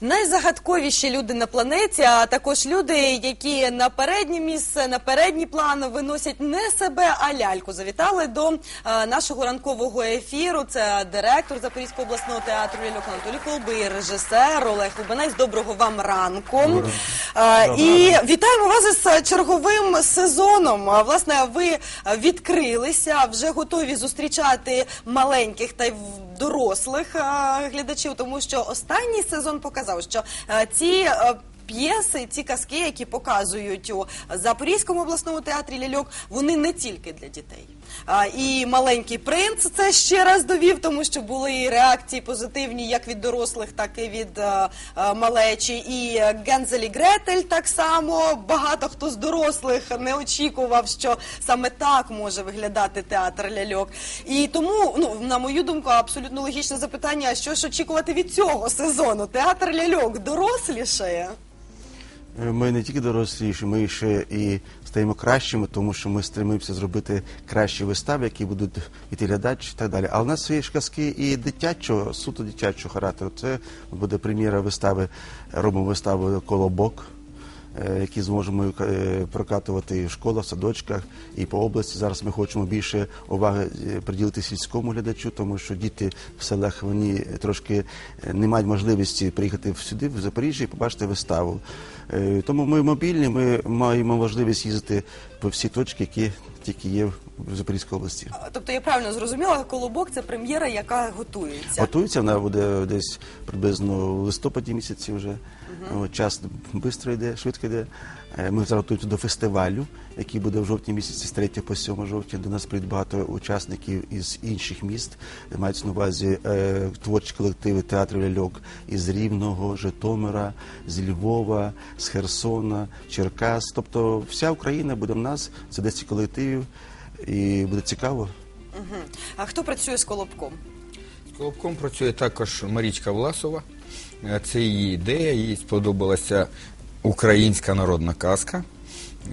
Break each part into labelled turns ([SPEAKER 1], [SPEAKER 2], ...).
[SPEAKER 1] Найзагадковіші люди на планеті, а також люди, які на переднє місце, на передній план виносять не себе, а ляльку. Завітали до е, нашого ранкового ефіру. Це директор Запорізького обласного театру Ляльок Анатолій Колби, режисер Олег Лубанець. Доброго вам ранку. Е, І вітаємо вас із черговим сезоном. Власне, ви відкрилися, вже готові зустрічати маленьких та й дорослих е, глядачів, тому що останній сезон показав, що е, ці. е, П'єси, ці казки, які показують у Запорізькому обласному театрі ляльок, вони не тільки для дітей. І маленький принц це ще раз довів, тому що були і реакції позитивні як від дорослих, так і від е, е, малечі. І е, Гензель Гретель так само. Багато хто з дорослих не очікував, що саме так може виглядати театр ляльок. І тому, ну на мою думку, абсолютно логічне запитання: що ж очікувати від цього сезону? Театр ляльок дорослішає?
[SPEAKER 2] Ми не тільки доросліші, ми ще і стаємо кращими, тому що ми стремимося зробити кращі вистави, які будуть іти глядач і так далі. Але в нас є ж казки і дитячого, суто дитячого характеру. Це буде прем'єра вистави, робимо виставу Колобок. Е, Які зможемо е, прокатувати в школах, садочках і по області. Зараз ми хочемо більше уваги е, приділити сільському глядачу, тому що діти в селах вони трошки не мають можливості приїхати сюди, в Запоріжжя, і побачити виставу. Тому ми мобільні, ми маємо можливість їздити по всі точки, які тільки є в Запорізькій області.
[SPEAKER 1] Тобто я правильно зрозуміла, колобок це прем'єра, яка готується.
[SPEAKER 2] Готується, вона буде десь приблизно в листопаді місяці вже. Угу. Час швидко йде, швидко йде. Е, Ми зараз готуємося до фестивалю, який буде в жовтні місяці з 3 по 7 жовтня. До нас прийдуть багато учасників із інших міст. Мається на увазі е, творчі колективи театрів ляльок із Рівного, Житомира, з Львова, з Херсона, Черкас. Тобто вся Україна буде в нас, це 10 колективів, і буде цікаво.
[SPEAKER 1] Мгм. А хто працює з колобком?
[SPEAKER 3] З Колобком працює також Марічка Власова. Е, Це її ідея, їй сподобалася українська народна казка.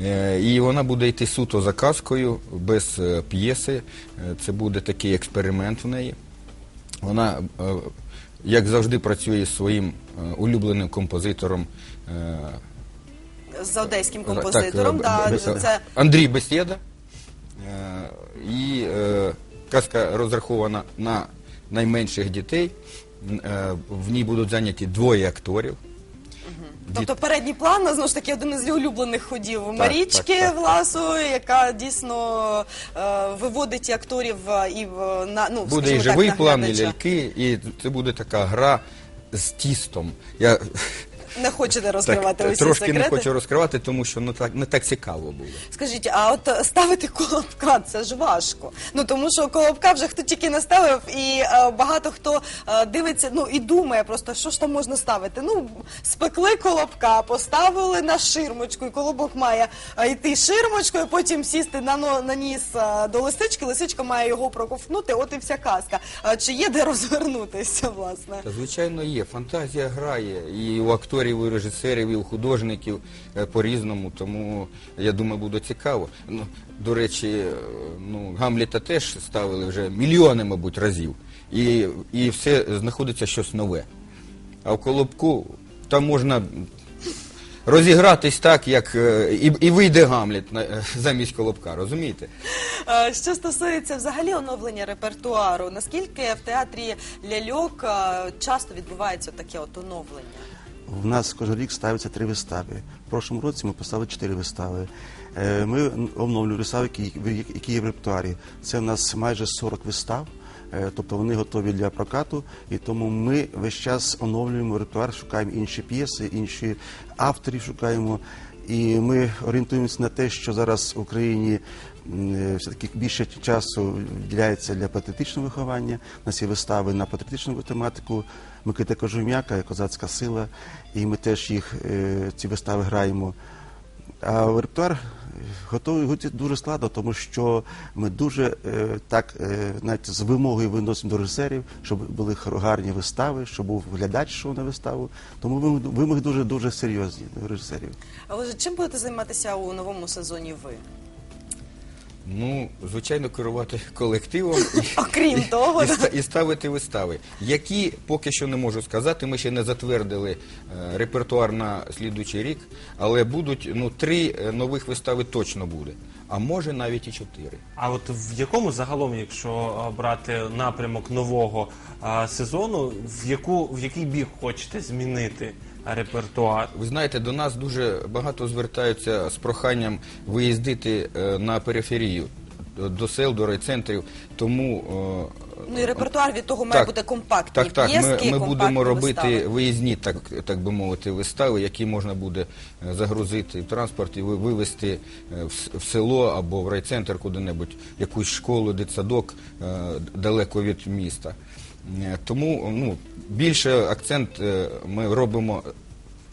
[SPEAKER 3] Е, І вона буде йти суто за казкою, без е, п'єси. Е, Це буде такий експеримент в неї. Вона, як завжди, працює зі своїм улюбленим композитором.
[SPEAKER 1] З одеським композитором. да,
[SPEAKER 3] Б-
[SPEAKER 1] це
[SPEAKER 3] Андрій Бесєда. І казка розрахована на найменших дітей. В ній будуть зайняті двоє акторів.
[SPEAKER 1] Тобто передній план знову ж таки один із улюблених ходів Марічки
[SPEAKER 3] так, так.
[SPEAKER 1] Власу, яка дійсно е, виводить акторів е, і в на ну
[SPEAKER 3] Буде
[SPEAKER 1] скажімо
[SPEAKER 3] і
[SPEAKER 1] так,
[SPEAKER 3] живий
[SPEAKER 1] на
[SPEAKER 3] план, і
[SPEAKER 1] глядача.
[SPEAKER 3] ляльки, і це буде така гра з тістом. Я
[SPEAKER 1] Не хочете розкривати
[SPEAKER 3] так,
[SPEAKER 1] усі
[SPEAKER 3] трошки
[SPEAKER 1] секрети.
[SPEAKER 3] не хочу розкривати, тому що ну, так, не так цікаво буде.
[SPEAKER 1] Скажіть, а от е, ставити колобка це ж важко. Ну тому що колобка вже хто тільки не ставив, і е, багато хто е, дивиться, ну і думає просто, що ж там можна ставити. Ну спекли колобка, поставили на ширмочку, і колобок має е, йти ширмочкою, потім сісти на но- на ніс е, до лисички. Лисичка має його проковтнути. От і вся казка. А чи є де розвернутися, власне?
[SPEAKER 3] Та звичайно є. Фантазія грає і у акторів, і режисерів, і у художників е, по-різному. Тому я думаю, буде цікаво. Ну, до речі, е, ну Гамліта теж ставили вже мільйони, мабуть, разів. І, і все знаходиться щось нове. А в Колобку там можна. Розігратись так, як е, і, і вийде Гамліт замість Колобка, розумієте?
[SPEAKER 1] Що стосується взагалі оновлення репертуару, наскільки в театрі ляльок часто відбувається таке от оновлення?
[SPEAKER 2] В нас кожен рік ставиться три вистави. В прошлому році ми поставили чотири вистави. Е, Ми обновлюємо вистави, які, є в репертуарі. Це в нас майже 40 вистав, е, тобто вони готові для прокату, і тому ми весь час оновлюємо репертуар, шукаємо інші п'єси, інші авторів шукаємо. І ми орієнтуємося на те, що зараз в Україні е, все-таки більше часу виділяється для патріотичного виховання. У нас є вистави на патріотичну тематику. Микита Кожум'яка, Козацька сила, і ми теж їх е, ці вистави граємо. А репертуар готовий дуже складно, тому що ми дуже е, так е, навіть з вимогою виносимо до режисерів, щоб були гарні вистави, щоб був глядач йшов на виставу. Тому вимоги- дуже дуже серйозні до режисерів.
[SPEAKER 1] А отже, чим будете займатися у новому сезоні ви?
[SPEAKER 3] Ну, звичайно, керувати колективом і,
[SPEAKER 1] Окрім того,
[SPEAKER 3] і, ста- і ставити вистави, які поки що не можу сказати. Ми ще не затвердили е, репертуар на слідуючий рік, але будуть ну три е, нових вистави точно буде, а може навіть і чотири.
[SPEAKER 4] А от в якому загалом, якщо брати напрямок нового а, сезону, в яку в який бік хочете змінити репертуар?
[SPEAKER 3] Ви знаєте, до нас дуже багато звертаються з проханням виїздити е, на периферію до- сел, до райцентрів. Тому е,
[SPEAKER 1] ну і репертуар від того має
[SPEAKER 3] Так.
[SPEAKER 1] бути компактні
[SPEAKER 3] Так, так.
[SPEAKER 1] п'єски,
[SPEAKER 3] Ми, ми
[SPEAKER 1] компактні
[SPEAKER 3] будемо робити
[SPEAKER 1] вистави.
[SPEAKER 3] виїзні, так, так би мовити, вистави, які можна буде е, загрузити в транспорт і вивезти е, в, в село або в райцентр куди-небудь, якусь школу, дитсадок е, далеко від міста. Тому ну, більше акцент ми робимо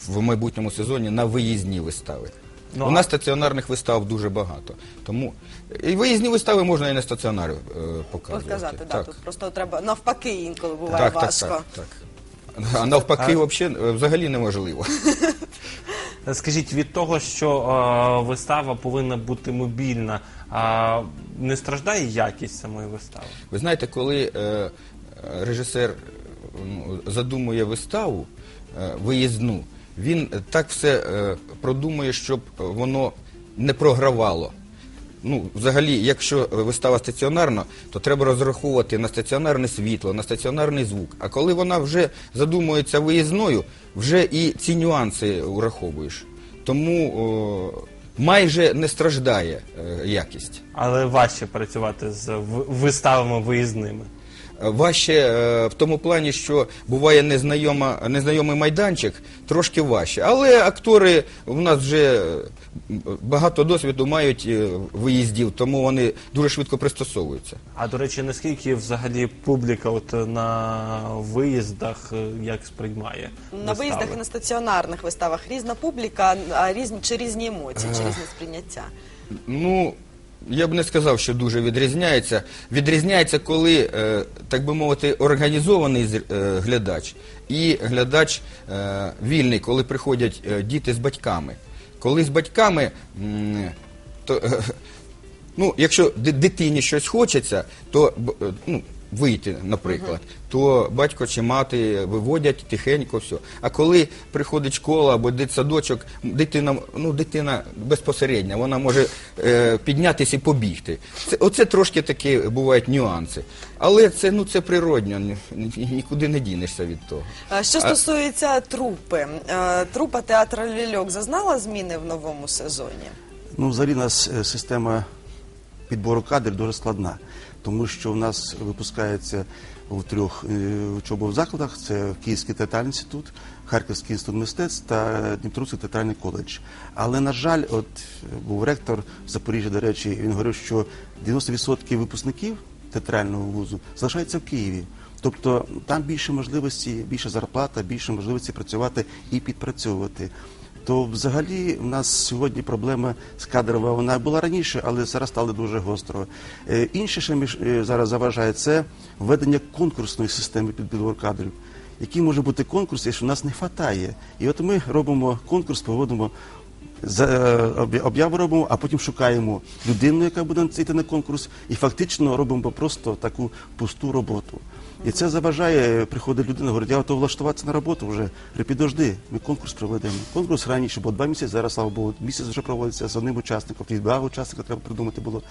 [SPEAKER 3] в майбутньому сезоні на виїзні вистави.
[SPEAKER 4] Ну,
[SPEAKER 3] У нас стаціонарних вистав дуже багато. Тому і виїзні вистави можна і на стаціонарі е, показувати.
[SPEAKER 1] Показати, да, тут просто треба навпаки інколи буває
[SPEAKER 3] Так, так,
[SPEAKER 1] важко.
[SPEAKER 3] так, так. А навпаки, вообще, е, взагалі неможливо.
[SPEAKER 4] Скажіть, від того, що а, вистава повинна бути мобільна, а, не страждає якість самої вистави?
[SPEAKER 3] Ви знаєте, коли е, е, режисер ну, задумує виставу е, виїзну, він так все е, продумує, щоб воно не програвало. Ну, взагалі, якщо вистава стаціонарна, то треба розраховувати на стаціонарне світло, на стаціонарний звук. А коли вона вже задумується виїзною, вже і ці нюанси враховуєш. Тому о, майже не страждає е, якість.
[SPEAKER 4] Але важче працювати з виставами виїзними.
[SPEAKER 3] Важче е, в тому плані, що буває незнайома, незнайомий майданчик, трошки важче. Але актори в нас вже е, багато досвіду мають е, виїздів, тому вони дуже швидко пристосовуються.
[SPEAKER 4] А до речі, наскільки взагалі публіка от на виїздах як сприймає
[SPEAKER 1] На
[SPEAKER 4] вистави?
[SPEAKER 1] виїздах і на стаціонарних виставах різна публіка, а різні чи різні емоції, чи різне сприйняття.
[SPEAKER 3] Ну, я б не сказав, що дуже відрізняється. Відрізняється, коли, е, так би мовити, організований з- е, глядач і глядач е, вільний, коли приходять діти з батьками. Коли з батьками, то, ну, якщо ди- дитині щось хочеться, то ну, вийти, наприклад, то батько чи мати виводять тихенько все. А коли приходить школа або дитсадочок, дитина, ну, дитина безпосередня, вона може е, піднятися і побігти. Це, оце трошки такі бувають нюанси. Але це, ну, це природньо, ні- ні- нікуди не дінешся від того.
[SPEAKER 1] Е, Що стосується трупи, е, трупа театра Лільок зазнала зміни в новому сезоні?
[SPEAKER 2] Ну, взагалі, у нас е, система підбору кадрів дуже складна, тому що в нас випускається у трьох е, учобових закладах: це Київський театральний інститут, Харківський інститут мистецтв та Дніпровський театральний коледж. Але, на жаль, от був ректор Запоріжжя, до речі, він говорив, що 90% випускників театрального вузу залишаються в Києві. Тобто там більше можливості, більше зарплата, більше можливості працювати і підпрацьовувати. То взагалі в нас сьогодні проблема з кадрова вона була раніше, але зараз стало дуже гостро. Е, Інше, що між- е, зараз заважає, це введення конкурсної системи підбору кадрів. Який може бути конкурс, якщо нас не вистачає. І от ми робимо конкурс, проводимо е, об'яву робимо, а потім шукаємо людину, яка буде йти на конкурс, і фактично робимо просто таку пусту роботу. І це заважає, приходить людина, говорить, я готова влаштуватися на роботу вже. Говорю, підожди, ми конкурс проведемо. Конкурс раніше було два місяці, зараз, слава Богу, місяць вже проводиться з одним учасником, тоді два учасника треба придумати було.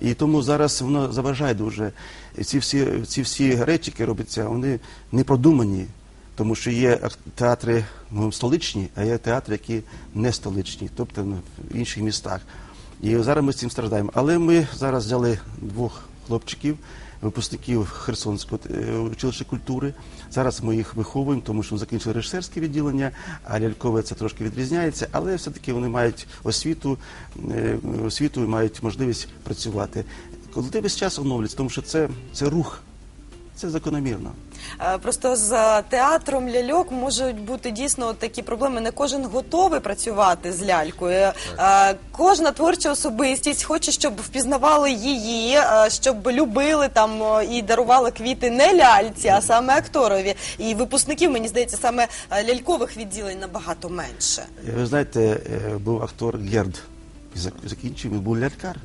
[SPEAKER 2] І тому зараз воно заважає дуже. І Ці всі, ці всі речі, які робляться, вони не продумані. Тому що є театри ну, столичні, а є театри, які не столичні, тобто ну, в інших містах. І зараз ми з цим страждаємо. Але ми зараз взяли двох хлопчиків, випускників Херсонського е, училища культури. Зараз ми їх виховуємо, тому що закінчили режисерське відділення, а лялькове це трошки відрізняється, але все-таки вони мають освіту, е, освіту і мають можливість працювати. Коли з весь час оновлюється, тому що це, це рух, це закономірно.
[SPEAKER 1] Е, Просто з театром ляльок можуть бути дійсно такі проблеми. Не кожен готовий працювати з лялькою. Е, Кожна творча особистість хоче, щоб впізнавали її, е, щоб любили там і дарували квіти не ляльці, а саме акторові. І випускників, мені здається, саме лялькових відділень набагато менше.
[SPEAKER 2] Ви знаєте, був актор Герд, закінчив, він був лялькар.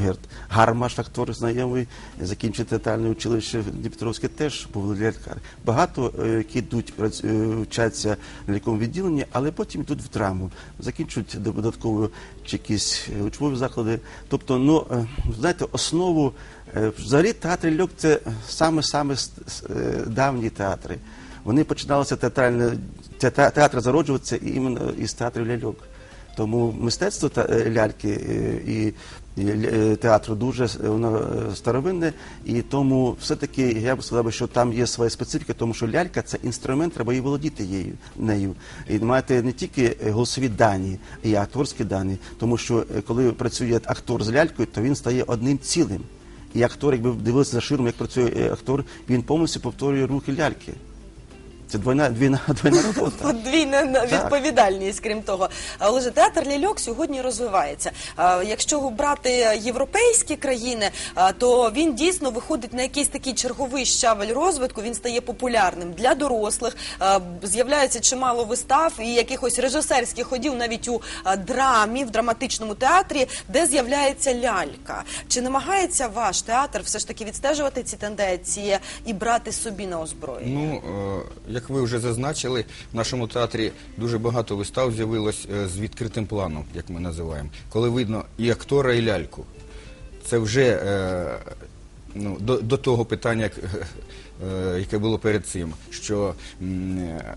[SPEAKER 2] Герт. Гармаш, актор знайомий, закінчив театральне училище в Дніпровське, теж був лялькар. Багато, е, які йдуть, е, вчаться на ліковому відділенні, але потім йдуть в драму, закінчують додатково чи якісь е, учбові заклади. Тобто, ну, знаєте, основу, взагалі театр ляльок – це саме-саме давні театри. Вони починалися театральне, театр, зароджуватися іменно із театрів ляльок. Тому мистецтво та ляльки і, театру дуже е, воно е, старовинне, і тому все-таки я б сказав, що там є своя специфіка, тому що лялька це інструмент, треба і володіти її нею. І маєте не тільки е, голосові дані, і акторські дані, тому що е, коли працює актор з лялькою, то він стає одним цілим. І актор, якби дивився за ширму, як працює е, актор, він повністю повторює рухи ляльки. Це двойна, двійна, двойна робота.
[SPEAKER 1] Подвійна відповідальність, крім того. Але ж театр ляльок сьогодні розвивається. А, Якщо брати європейські країни, а, то він дійсно виходить на якийсь такий черговий щавель розвитку. Він стає популярним для дорослих. А, З'являється чимало вистав і якихось режисерських ходів навіть у а, драмі, в драматичному театрі, де з'являється лялька. Чи намагається ваш театр все ж таки відстежувати ці тенденції і брати собі на озброєння?
[SPEAKER 3] Ну, е, як ви вже зазначили, в нашому театрі дуже багато вистав з'явилось е, з відкритим планом, як ми називаємо, коли видно і актора, і ляльку. Це вже е, ну, до, до того питання, як, е, яке було перед цим, що е,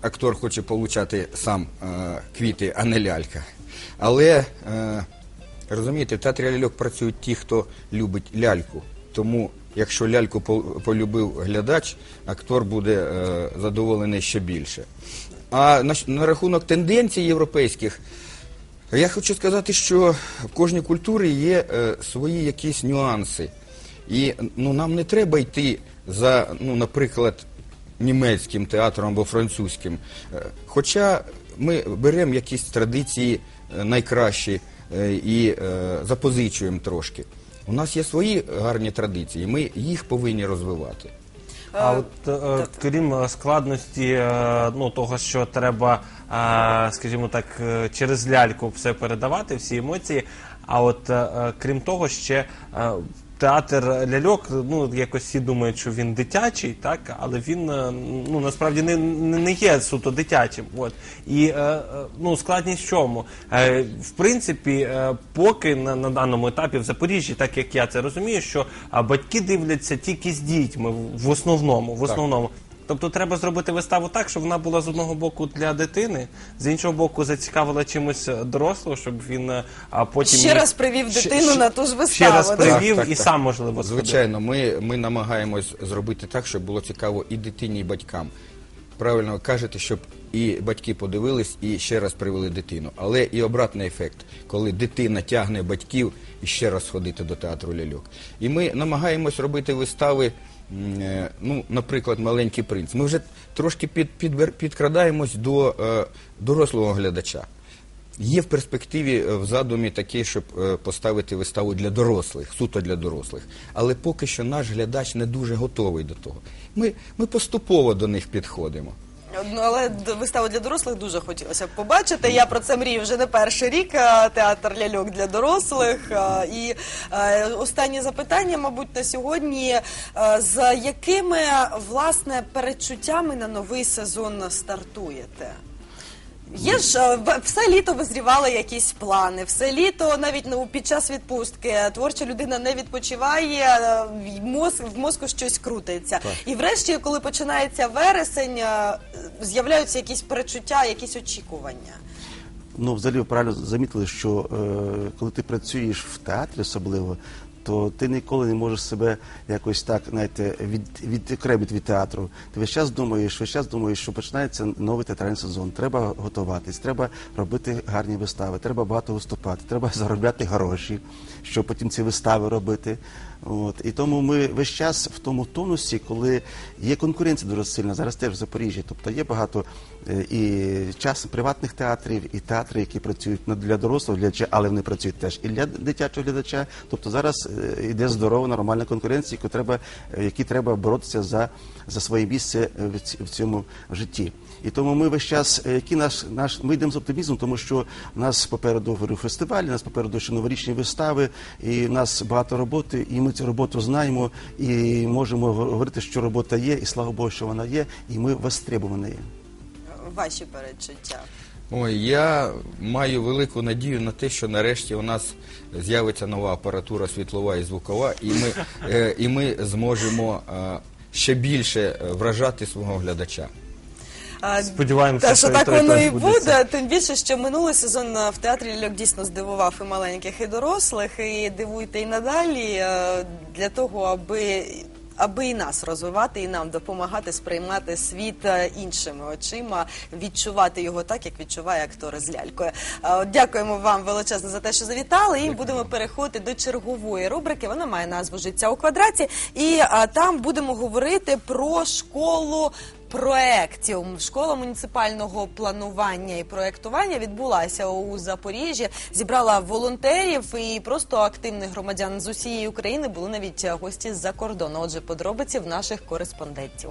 [SPEAKER 3] актор хоче получати сам е, квіти, а не лялька. Але е, розумієте, в театрі ляльок працюють ті, хто любить ляльку. Тому, якщо ляльку по- полюбив глядач, актор буде е, задоволений ще більше. А на, рахунок тенденцій європейських, я хочу сказати, що в кожній культурі є е, свої якісь нюанси. І ну, нам не треба йти за, ну, наприклад, німецьким театром або французьким. Е, Хоча ми беремо якісь традиції найкращі і запозичуємо трошки. У нас є свої гарні традиції, ми їх повинні розвивати.
[SPEAKER 4] А от е, крім е, складності е, ну, того, що треба, е, скажімо так, е, через ляльку все передавати, всі емоції. А от е, крім того, ще е, театр ляльок, ну якось всі думають, що він дитячий, так, але він е, ну насправді не, не є суто дитячим. От і е, е, ну складність в чому? В принципі, поки на, на даному етапі в Запоріжжі, так як я це розумію, що батьки дивляться тільки з дітьми в- основному. В основному. Тобто треба зробити виставу так, щоб вона була з одного боку для дитини, з іншого боку зацікавила чимось дорослого, щоб він е, а потім
[SPEAKER 1] Ще раз привів дитину
[SPEAKER 4] ще-
[SPEAKER 1] на ту ж
[SPEAKER 4] Ще
[SPEAKER 1] виставу,
[SPEAKER 4] раз
[SPEAKER 1] да?
[SPEAKER 4] привів
[SPEAKER 3] Так, так,
[SPEAKER 4] і
[SPEAKER 3] так.
[SPEAKER 4] сам можливо.
[SPEAKER 3] Звичайно, ми, ми намагаємось зробити так, щоб було цікаво і дитині, і батькам. Правильно ви кажете, щоб і батьки подивились і ще раз привели дитину. Але і обратний ефект, коли дитина тягне батьків і ще раз ходити до театру ляльок. І ми намагаємось робити вистави, ну, наприклад, Маленький принц. Ми вже трошки під, під, підкрадаємось до е, дорослого глядача. Є в перспективі е, в задумі такий, щоб е, поставити виставу для дорослих, суто для дорослих. Але поки що наш глядач не дуже готовий до того. Ми, ми поступово до них підходимо.
[SPEAKER 1] Ну, але виставу для дорослих дуже хотілося б побачити. Я про це мрію вже не перший рік. Театр ляльок для дорослих. І останнє запитання, мабуть, на сьогодні. З якими власне перечуттями на новий сезон стартуєте? Є ж е, в- все літо визрівали якісь плани, все літо, навіть ну, під час відпустки, творча людина не відпочиває, е, в мозк, в мозку щось крутиться. І врешті, коли починається вересень, е, з'являються якісь перечуття, якісь очікування.
[SPEAKER 2] Ну, взагалі, ви правильно замітили, що е, коли ти працюєш в театрі особливо, то ти ніколи не можеш себе якось так, знаєте, від, відокремити від театру. Ти весь час думаєш, весь час думаєш, що починається новий театральний сезон. Треба готуватись, треба робити гарні вистави, треба багато виступати, треба заробляти гроші, щоб потім ці вистави робити. От і тому ми весь час в тому тонусі, коли є конкуренція дуже сильна. Зараз теж в Запоріжжі. Тобто є багато е, і час приватних театрів, і театри, які працюють для дорослого глядача, але вони працюють теж і для дитячого глядача. Тобто зараз е, йде здорова, нормальна конкуренція, яку треба, е, які треба боротися за, за своє місце в в цьому житті. І тому ми весь час, який наш, наш ми йдемо з оптимізмом, тому що у нас попереду говорю, фестиваль, у нас попереду ще новорічні вистави, і у нас багато роботи, і ми цю роботу знаємо, і можемо говорити, що робота є, і слава Богу, що вона є, і ми востребовані.
[SPEAKER 1] Ваші передчуття.
[SPEAKER 3] Ой, я маю велику надію на те, що нарешті у нас з'явиться нова апаратура світлова і звукова, і ми, е, і ми зможемо е, ще більше е, вражати свого глядача.
[SPEAKER 4] Сподіваємося,
[SPEAKER 1] Та, що так воно і
[SPEAKER 4] буде
[SPEAKER 1] буде. Тим більше, що минулий сезон в театрі ляльок дійсно здивував і маленьких, і дорослих. І дивуйте і надалі е, для того, аби. Аби і нас розвивати, і нам допомагати сприймати світ е, іншими очима, відчувати його так, як відчуває актор з лялькою. Е, Дякуємо вам величезно за те, що завітали. І будемо переходити до чергової рубрики. Вона має назву Життя у квадраті. І там будемо говорити про школу проєктів. Школа муніципального планування і проєктування відбулася у Запоріжжі, зібрала волонтерів і просто активних громадян з усієї України були навіть гості з-за кордону. Отже, подробиці в наших кореспондентів.